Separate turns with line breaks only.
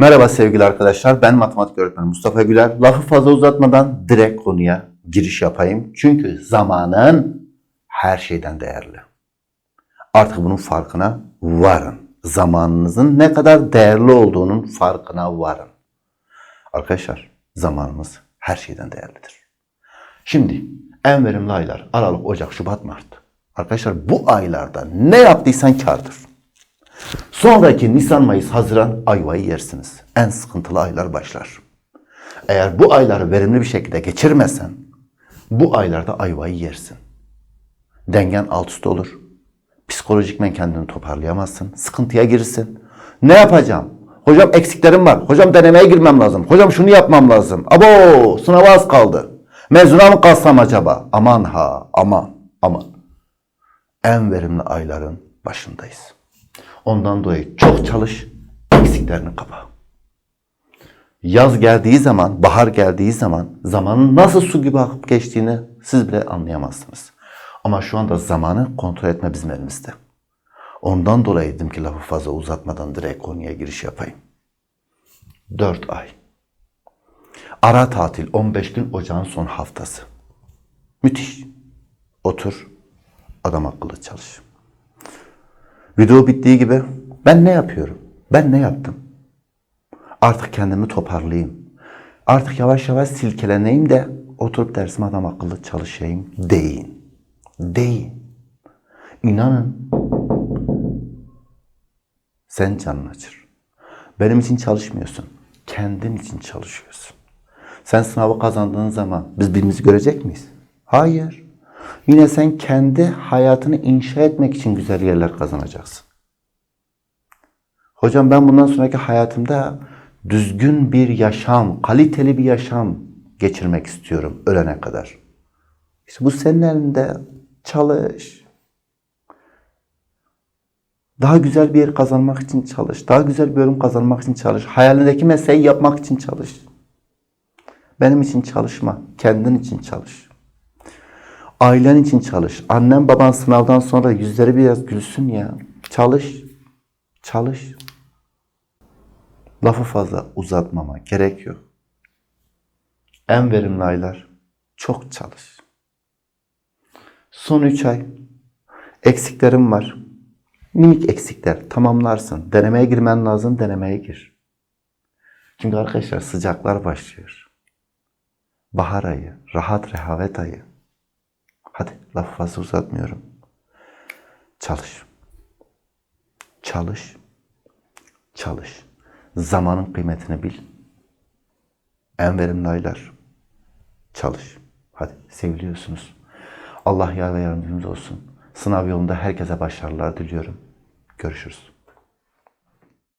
Merhaba sevgili arkadaşlar. Ben matematik öğretmeni Mustafa Güler. Lafı fazla uzatmadan direkt konuya giriş yapayım. Çünkü zamanın her şeyden değerli. Artık bunun farkına varın. Zamanınızın ne kadar değerli olduğunun farkına varın. Arkadaşlar zamanımız her şeyden değerlidir. Şimdi en verimli aylar Aralık, Ocak, Şubat, Mart. Arkadaşlar bu aylarda ne yaptıysan kardır. Sonraki Nisan, Mayıs, Haziran ayvayı yersiniz. En sıkıntılı aylar başlar. Eğer bu ayları verimli bir şekilde geçirmezsen bu aylarda ayvayı yersin. Dengen alt üst olur. Psikolojikmen kendini toparlayamazsın. Sıkıntıya girirsin. Ne yapacağım? Hocam eksiklerim var. Hocam denemeye girmem lazım. Hocam şunu yapmam lazım. Abo sınava az kaldı. Mezuna mı kalsam acaba? Aman ha aman aman. En verimli ayların başındayız. Ondan dolayı çok çalış, eksiklerini kapa. Yaz geldiği zaman, bahar geldiği zaman zamanın nasıl su gibi akıp geçtiğini siz bile anlayamazsınız. Ama şu anda zamanı kontrol etme bizim elimizde. Ondan dolayı dedim ki lafı fazla uzatmadan direkt konuya giriş yapayım. 4 ay. Ara tatil 15 gün ocağın son haftası. Müthiş. Otur, adam akıllı çalış. Video bittiği gibi ben ne yapıyorum? Ben ne yaptım? Artık kendimi toparlayayım. Artık yavaş yavaş silkeleneyim de oturup dersime adam akıllı çalışayım deyin. Deyin. İnanın sen canın acır. Benim için çalışmıyorsun. Kendin için çalışıyorsun. Sen sınavı kazandığın zaman biz birbirimizi görecek miyiz? Hayır. Yine sen kendi hayatını inşa etmek için güzel yerler kazanacaksın. Hocam ben bundan sonraki hayatımda düzgün bir yaşam, kaliteli bir yaşam geçirmek istiyorum ölene kadar. İşte bu senin elinde. Çalış. Daha güzel bir yer kazanmak için çalış. Daha güzel bir bölüm kazanmak için çalış. Hayalindeki mesleği yapmak için çalış. Benim için çalışma. Kendin için çalış. Ailen için çalış. Annem baban sınavdan sonra yüzleri biraz gülsün ya. Çalış. Çalış. Lafı fazla uzatmama gerek yok. En verimli aylar çok çalış. Son 3 ay eksiklerim var. Minik eksikler tamamlarsın. Denemeye girmen lazım, denemeye gir. Çünkü arkadaşlar sıcaklar başlıyor. Bahar ayı, rahat rehavet ayı. Lafı fazla uzatmıyorum. Çalış. Çalış. Çalış. Zamanın kıymetini bil. En verimli aylar. Çalış. Hadi seviliyorsunuz. Allah yar ve yardımcınız olsun. Sınav yolunda herkese başarılar diliyorum. Görüşürüz.